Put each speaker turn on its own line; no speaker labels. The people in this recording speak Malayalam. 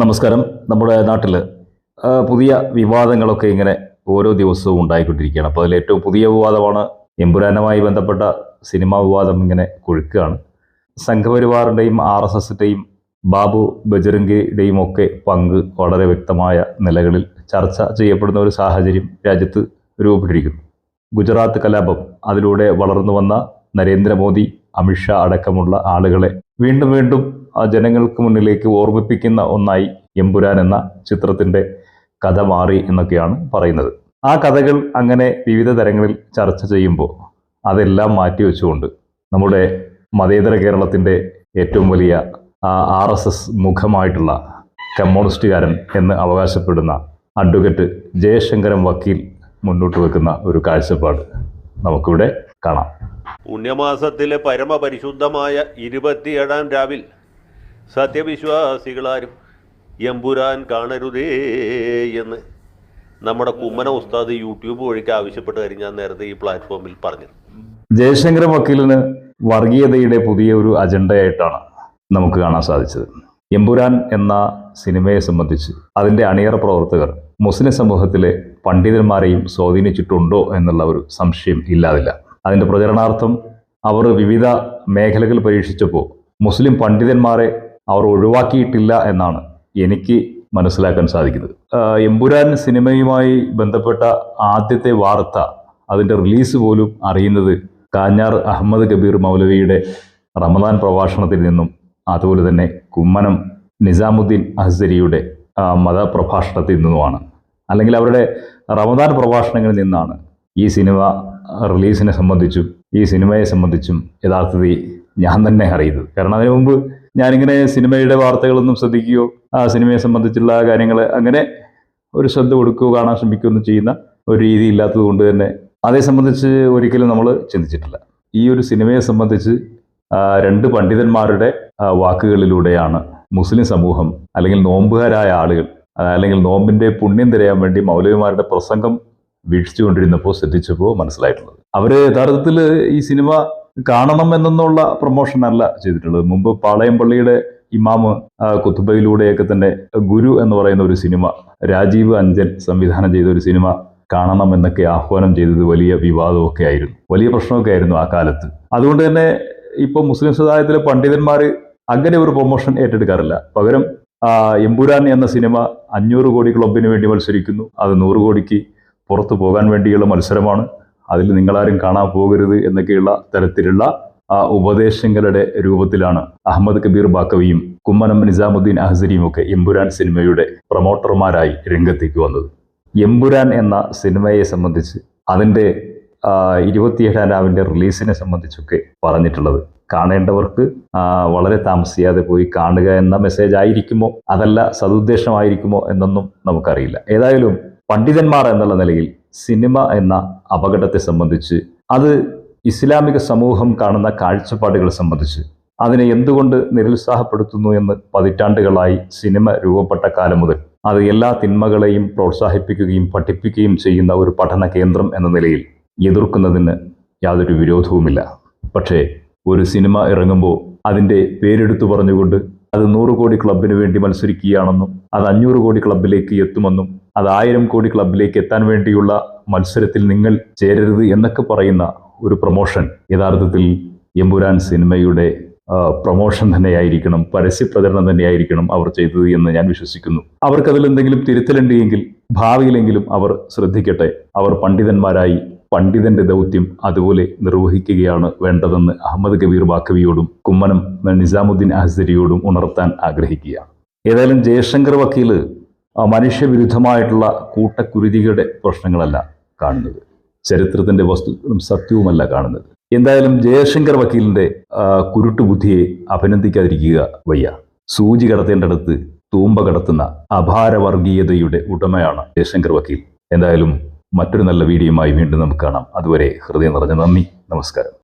നമസ്കാരം. നമ്മുടെ നാട്ടിൽ പുതിയ വിവാദങ്ങളൊക്കെ ഇങ്ങനെ ഓരോ ദിവസവും ഉണ്ടായിക്കൊണ്ടിരിക്കുകയാണ്. അപ്പോൾ അതിൽ ഏറ്റവും പുതിയ വിവാദമാണ് എമ്പുരാനുമായി ബന്ധപ്പെട്ട സിനിമാ വിവാദം ഇങ്ങനെ കൊഴുക്കുകയാണ്. സംഘപരിവാറിന്റെയും ആർ എസ് എസിന്റെയും ബാബു ബജരംഗിയുടെയും ഒക്കെ പങ്ക് വളരെ വ്യക്തമായ നിലകളിൽ ചർച്ച ചെയ്യപ്പെടുന്ന ഒരു സാഹചര്യം രാജ്യത്ത് രൂപപ്പെട്ടിരിക്കുന്നു. ഗുജറാത്ത് കലാപം അതിലൂടെ വളർന്നു വന്ന നരേന്ദ്രമോദി അമിത്ഷാ അടക്കമുള്ള ആളുകളെ വീണ്ടും വീണ്ടും ആ ജനങ്ങൾക്ക് മുന്നിലേക്ക് ഓർമ്മിപ്പിക്കുന്ന ഒന്നായി എമ്പുരാൻ എന്ന ചിത്രത്തിന്റെ കഥ മാറി എന്നൊക്കെയാണ് പറയുന്നത്. ആ കഥകൾ അങ്ങനെ വിവിധ തരങ്ങളിൽ ചർച്ച ചെയ്യുമ്പോൾ അതെല്ലാം മാറ്റി വെച്ചുകൊണ്ട് നമ്മുടെ മതേതര കേരളത്തിന്റെ ഏറ്റവും വലിയ ആർ എസ് എസ് മുഖമായിട്ടുള്ള കമ്മ്യൂണിസ്റ്റുകാരൻ എന്ന് അവകാശപ്പെടുന്ന അഡ്വക്കേറ്റ് ജയശങ്കരൻ വക്കീൽ മുന്നോട്ട് വെക്കുന്ന ഒരു കാഴ്ചപ്പാട് നമുക്കിവിടെ കാണാം.
പുണ്യമാസത്തിലെ പരമപരിശുദ്ധമായ ഇരുപത്തിയേഴാം രാവിൽ സത്യവിശ്വാസികളാരും എമ്പുരാൻ കാണരുതേ എന്ന് നമ്മുടെ കുമ്മന ഉസ്താദ് യൂട്യൂബ് വഴിക്ക് ആവശ്യപ്പെട്ട് കാര്യം നേരത്തെ ഈ പ്ലാറ്റ്ഫോമിൽ പറഞ്ഞു
ജയശങ്കർ വക്കീലിന് വർഗീയതയുടെ പുതിയ ഒരു അജണ്ടയായിട്ടാണ് നമുക്ക് കാണാൻ സാധിച്ചത്. എമ്പുരാൻ എന്ന സിനിമയെ സംബന്ധിച്ച് അതിന്റെ അണിയറ പ്രവർത്തകർ മുസ്ലിം സമൂഹത്തിലെ പണ്ഡിതന്മാരെയും സ്വാധീനിച്ചിട്ടുണ്ടോ എന്നുള്ള ഒരു സംശയം ഇല്ലാതില്ല. അതിന്റെ പ്രചരണാർത്ഥം അവർ വിവിധ മേഖലകൾ പരീക്ഷിച്ചപ്പോൾ മുസ്ലിം പണ്ഡിതന്മാരെ അവർ ഒഴിവാക്കിയിട്ടില്ല എന്നാണ് എനിക്ക് മനസ്സിലാക്കാൻ സാധിക്കുന്നത്. എമ്പുരാൻ സിനിമയുമായി ബന്ധപ്പെട്ട ആദ്യത്തെ വാർത്ത അതിന്റെ റിലീസ് പോലും അറിയുന്നത് കാഞ്ഞാർ അഹമ്മദ് കബീർ മൗലവിയുടെ റമദാൻ പ്രഭാഷണത്തിൽ നിന്നും അതുപോലെ തന്നെ കുമ്മനം നിസാമുദ്ദീൻ അഹ്സരിയുടെ മതപ്രഭാഷണത്തിൽ നിന്നുമാണ്. അല്ലെങ്കിൽ അവരുടെ റമദാൻ പ്രഭാഷണങ്ങളിൽ നിന്നാണ് ഈ സിനിമ റിലീസിനെ സംബന്ധിച്ചും ഈ സിനിമയെ സംബന്ധിച്ചും യഥാർത്ഥത്തിൽ ഞാൻ തന്നെ അറിയുന്നത്. കാരണം അതിനു മുമ്പ് ഞാനിങ്ങനെ സിനിമയുടെ വാർത്തകളൊന്നും ശ്രദ്ധിക്കുകയോ ആ സിനിമയെ സംബന്ധിച്ചുള്ള കാര്യങ്ങൾ അങ്ങനെ ഒരു ശ്രദ്ധ കൊടുക്കുകയോ കാണാൻ ശ്രമിക്കുകയൊന്നും ചെയ്യുന്ന ഒരു രീതി ഇല്ലാത്തത് കൊണ്ട് തന്നെ അതേ സംബന്ധിച്ച് ഒരിക്കലും നമ്മൾ ചിന്തിച്ചിട്ടില്ല. ഈ ഒരു സിനിമയെ സംബന്ധിച്ച് രണ്ട് പണ്ഡിതന്മാരുടെ വാക്കുകളിലൂടെയാണ് മുസ്ലിം സമൂഹം അല്ലെങ്കിൽ നോമ്പുകാരായ ആളുകൾ അല്ലെങ്കിൽ നോമ്പിന്റെ പുണ്യം തിരയാൻ വേണ്ടി മൗലവിമാരുടെ പ്രസംഗം വീക്ഷിച്ചുകൊണ്ടിരുന്നപ്പോൾ ശ്രദ്ധിച്ചപ്പോൾ മനസ്സിലായിട്ടുള്ളത്. അവർ യഥാർത്ഥത്തിൽ ഈ സിനിമ കാണണം എന്നുള്ള പ്രൊമോഷൻ അല്ല ചെയ്തിട്ടുള്ളത്. മുമ്പ് പാളയം പള്ളിയുടെ ഇമാമ് കുത്തുബയിലൂടെയൊക്കെ തന്നെ ഗുരു എന്ന് പറയുന്ന ഒരു സിനിമ രാജീവ് അഞ്ചൻ സംവിധാനം ചെയ്ത ഒരു സിനിമ കാണണം എന്നൊക്കെ ആഹ്വാനം ചെയ്തത് വലിയ വിവാദമൊക്കെ ആയിരുന്നു. വലിയ പ്രശ്നമൊക്കെ ആയിരുന്നു ആ കാലത്ത്. അതുകൊണ്ട് തന്നെ ഇപ്പോൾ മുസ്ലിം സമുദായത്തിലെ പണ്ഡിതന്മാർ അങ്ങനെ ഒരു പ്രൊമോഷൻ ഏറ്റെടുക്കാറില്ല. പകരം എമ്പുരാൻ എന്ന സിനിമ അഞ്ഞൂറ് കോടി ക്ലബിന് വേണ്ടി മത്സരിക്കുന്നു. അത് നൂറ് കോടിക്ക് പുറത്തു പോകാൻ വേണ്ടിയുള്ള മത്സരമാണ്. അതിൽ നിങ്ങളാരും കാണാൻ പോകരുത് എന്നൊക്കെയുള്ള തരത്തിലുള്ള ആ ഉപദേശങ്ങളുടെ രൂപത്തിലാണ് അഹമ്മദ് കബീർ ബാക്കവിയും കുമ്മനം നിസാമുദ്ദീൻ അഹസരിയും ഒക്കെ എമ്പുരാൻ സിനിമയുടെ പ്രൊമോട്ടർമാരായി രംഗത്തേക്ക് വന്നത്. എമ്പുരാൻ എന്ന സിനിമയെ സംബന്ധിച്ച് അതിന്റെ ഇരുപത്തിയേഴാം രാവിന്റെ റിലീസിനെ സംബന്ധിച്ചൊക്കെ പറഞ്ഞിട്ടുള്ളത്. കാണേണ്ടവർക്ക് വളരെ താമസിയാതെ പോയി കാണുക എന്ന മെസ്സേജ് ആയിരിക്കുമോ? അതല്ല സതുദ്ദേശമായിരിക്കുമോ എന്നൊന്നും നമുക്കറിയില്ല. ഏതായാലും പണ്ഡിതന്മാർ എന്നുള്ള നിലയിൽ സിനിമ എന്ന അപകടത്തെ സംബന്ധിച്ച് അത് ഇസ്ലാമിക സമൂഹം കാണുന്ന കാഴ്ചപ്പാടുകളെ സംബന്ധിച്ച് അതിനെ എന്തുകൊണ്ട് നിരുത്സാഹപ്പെടുത്തുന്നു എന്ന് പതിറ്റാണ്ടുകളായി സിനിമ രൂപപ്പെട്ട കാലം മുതൽ അത് എല്ലാ തിന്മകളെയും പ്രോത്സാഹിപ്പിക്കുകയും പഠിപ്പിക്കുകയും ചെയ്യുന്ന ഒരു പഠന കേന്ദ്രം എന്ന നിലയിൽ എതിർക്കുന്നതിന് യാതൊരു വിരോധവുമില്ല. പക്ഷേ ഒരു സിനിമ ഇറങ്ങുമ്പോൾ അതിന്റെ പേരെടുത്തു പറഞ്ഞുകൊണ്ട് അത് നൂറ് കോടി ക്ലബിന് വേണ്ടി മത്സരിക്കുകയാണെന്നും അത് അഞ്ഞൂറ് കോടി ക്ലബിലേക്ക് എത്തുമെന്നും അത് ആയിരം കോടി ക്ലബിലേക്ക് എത്താൻ വേണ്ടിയുള്ള മത്സരത്തിൽ നിങ്ങൾ ചേരരുത് എന്നൊക്കെ പറയുന്ന ഒരു പ്രൊമോഷൻ യഥാർത്ഥത്തിൽ എമ്പുരാൻ സിനിമയുടെ പ്രൊമോഷൻ തന്നെയായിരിക്കണം പരസ്യ പ്രചരണം തന്നെയായിരിക്കണം അവർ ചെയ്തത് എന്ന് ഞാൻ വിശ്വസിക്കുന്നു. അവർക്കതിൽ എന്തെങ്കിലും തിരുത്തലുണ്ടെങ്കിൽ ഭാവിയിലെങ്കിലും അവർ ശ്രദ്ധിക്കട്ടെ. അവർ പണ്ഡിതന്മാരായി പണ്ഡിതന്റെ ദൗത്യം അതുപോലെ നിർവഹിക്കുകയാണ് വേണ്ടതെന്ന് അഹമ്മദ് കബീർ ബാക്കവിയോടും കുമ്മനം നിസാമുദ്ദീൻ അഹസരിയോടും ഉണർത്താൻ ആഗ്രഹിക്കുകയാണ്. ഏതായാലും ജയശങ്കർ വക്കീൽ മനുഷ്യവിരുദ്ധമായിട്ടുള്ള കൂട്ടക്കുരുതികളുടെ പ്രശ്നങ്ങളല്ല കാണുന്നത്. ചരിത്രത്തിന്റെ വസ്തുക്കളും സത്യവുമല്ല കാണുന്നത്. എന്തായാലും ജയശങ്കർ വക്കീലിന്റെ കുരുട്ടു കുരുട്ടുബുദ്ധിയെ അഭിനന്ദിക്കാതിരിക്കുക വയ്യ. സൂചി കടത്തേണ്ടടുത്ത് തൂമ്പ കടത്തുന്ന അപാരവർഗീയതയുടെ ഉടമയാണ് ജയശങ്കർ വക്കീൽ. എന്തായാലും മറ്റൊരു നല്ല വീഡിയോയുമായി വീണ്ടും നമുക്ക് കാണാം. അതുവരെ ഹൃദയം നിറഞ്ഞ നന്ദി. നമസ്കാരം.